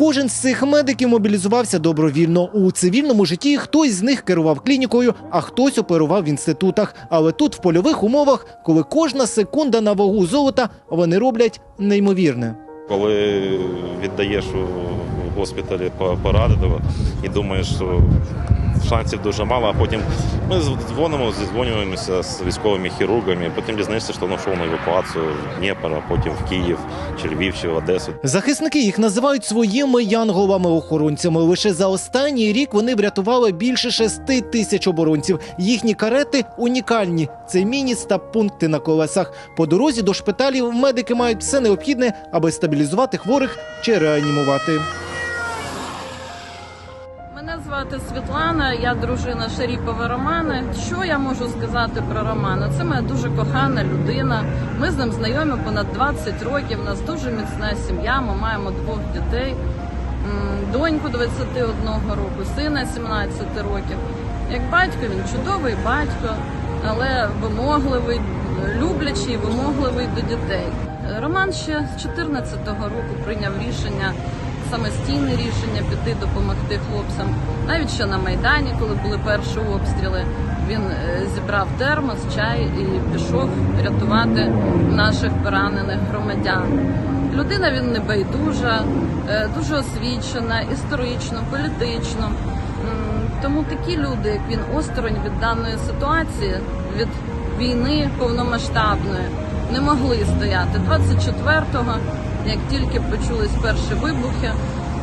Кожен з цих медиків мобілізувався добровільно. У цивільному житті хтось з них керував клінікою, а хтось оперував в інститутах. Але тут, в польових умовах, коли кожна секунда на вагу золота, вони роблять неймовірне. Коли віддаєш у госпіталі по- пораненого і думаєш, що шансів дуже мало, а потім ми дзвонимо, зізвонюємося з військовими хірургами, потім дізнаєшся, що він йшов на евакуацію в Дніпро, потім в Київ, чи Львів, чи в Одесу. Захисники їх називають своїми янголами-охоронцями. Лише за останній рік вони врятували більше шести тисяч оборонців. Їхні карети унікальні. Це мініс та пункти на колесах. По дорозі до шпиталів медики мають все необхідне, аби стабілізувати хворих чи реанімувати. Звати Світлана, я дружина Шаріпова Романа. Що я можу сказати про Романа? Це моя дуже кохана людина. Ми з ним знайомі понад 20 років. У нас дуже міцна сім'я. Ми маємо двох дітей, доньку 21 року, сина 17 років. Як батько, він чудовий батько, але вимогливий, люблячий, вимогливий до дітей. Роман ще з 14-го року прийняв рішення самостійне рішення піти допомогти хлопцям. Навіть ще на майдані, коли були перші обстріли, він е, зібрав термос, чай і пішов рятувати наших поранених громадян. Людина він не байдужа, е, дуже освічена, історично, політично. Тому такі люди, як він, осторонь від даної ситуації, від війни повномасштабної, не могли стояти. 24-го, як тільки почулись перші вибухи,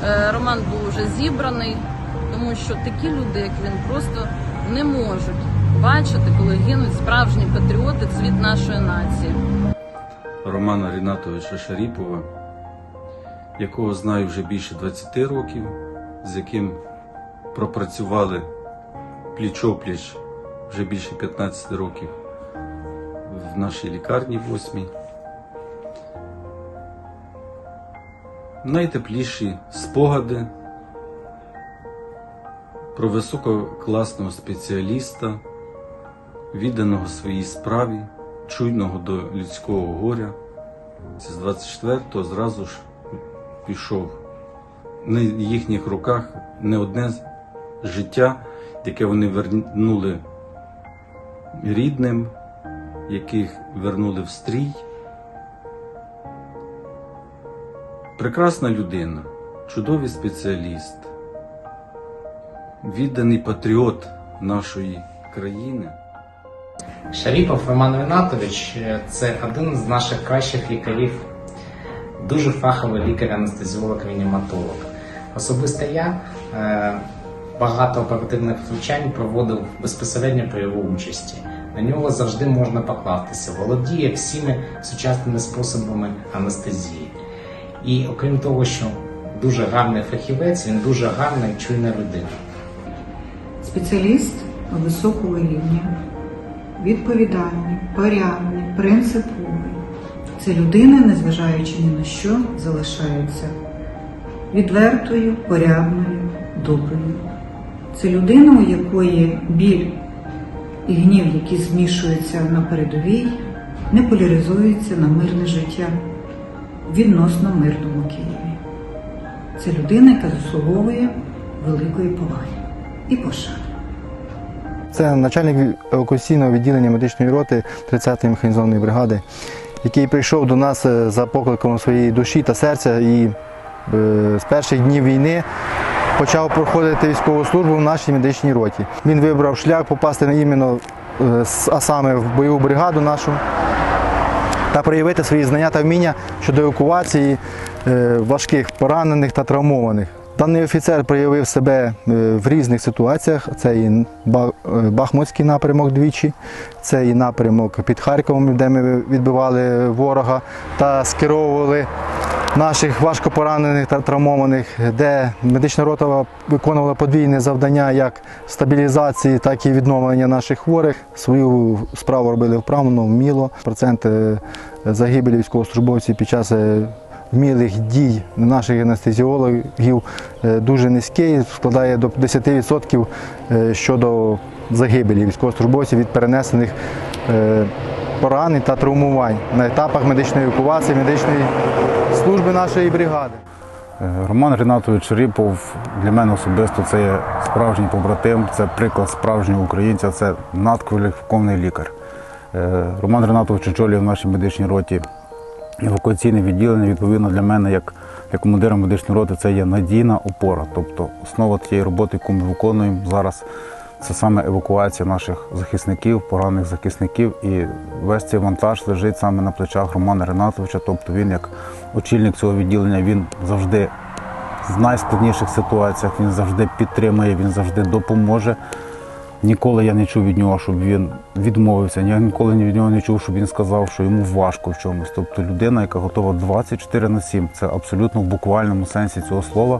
е, Роман був уже зібраний, тому що такі люди, як він, просто не можуть бачити, коли гинуть справжні патріоти, цвіт нашої нації. Романа Рінатовича Шаріпова, якого знаю вже більше 20 років, з яким пропрацювали пліч-опліч вже більше 15 років в нашій лікарні восьмій. Найтепліші спогади про висококласного спеціаліста, відданого своїй справі, чуйного до людського горя. Це з 24-го зразу ж пішов. На їхніх руках не одне життя, яке вони вернули рідним, яких вернули в стрій. Прекрасна людина, чудовий спеціаліст, відданий патріот нашої країни. Шаріпов Роман Ренатович е, це один з наших кращих лікарів, дуже фаховий лікар-анестезіолог-реаніматолог. Особисто я е, багато оперативних втручань проводив безпосередньо при його участі. На нього завжди можна покластися, володіє всіми сучасними способами анестезії. І окрім того, що дуже гарний фахівець, він дуже гарна і чуйна людина. Спеціаліст високого рівня, відповідальний, порядний, принциповий. Це людина, незважаючи ні на що, залишається відвертою, порядною, доброю. Це людина, у якої біль і гнів, які змішуються на передовій, не поляризуються на мирне життя відносно мирному Києві. Це людина, яка заслуговує великої поваги і пошани. Це начальник евакуаційного відділення медичної роти 30-ї механізованої бригади, який прийшов до нас е, за покликом своєї душі та серця і е, з перших днів війни почав проходити військову службу в нашій медичній роті. Він вибрав шлях попасти на іменно, е, а саме в бойову бригаду нашу та проявити свої знання та вміння щодо евакуації е, важких поранених та травмованих. Даний офіцер проявив себе е, в різних ситуаціях. Це і е, Бахмутський напрямок двічі, це і напрямок під Харковом, де ми відбивали ворога та скеровували наших важко поранених та травмованих, де медична рота виконувала подвійне завдання як стабілізації, так і відновлення наших хворих. Свою справу робили вправно, вміло. Процент е, загибелі військовослужбовців під час е, вмілих дій наших анестезіологів е, дуже низький, складає до 10% е, щодо загибелі військовослужбовців від перенесених поранень та травмувань на етапах медичної евакуації, медичної служби нашої бригади. Е, Роман Рінатович Шаріпов для мене особисто це є справжній побратим, це приклад справжнього українця, це надкваліфікований лікар. Е, Роман Рінатович очолює в нашій медичній роті евакуаційне відділення. Відповідно для мене, як, як командира медичної роти, це є надійна опора. Тобто основа тієї роботи, яку ми виконуємо зараз, це саме евакуація наших захисників, поранених захисників. І весь цей вантаж лежить саме на плечах Романа Ринатовича. Тобто він, як очільник цього відділення, він завжди в найскладніших ситуаціях він завжди підтримує, він завжди допоможе. Ніколи я не чув від нього, щоб він відмовився. Я ніколи від нього не чув, щоб він сказав, що йому важко в чомусь. Тобто людина, яка готова 24 на 7, це абсолютно в буквальному сенсі цього слова,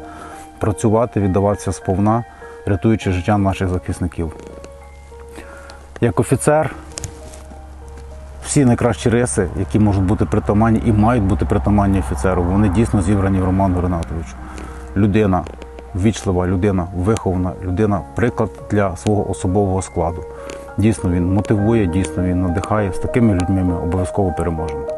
працювати, віддаватися сповна, рятуючи життя наших захисників. Як офіцер, всі найкращі риси, які можуть бути притаманні і мають бути притаманні офіцеру, вони дійсно зібрані в Роману Ринатовичу. Людина ввічлива, людина вихована, людина приклад для свого особового складу. Дійсно, він мотивує, дійсно він надихає. З такими людьми ми обов'язково переможемо.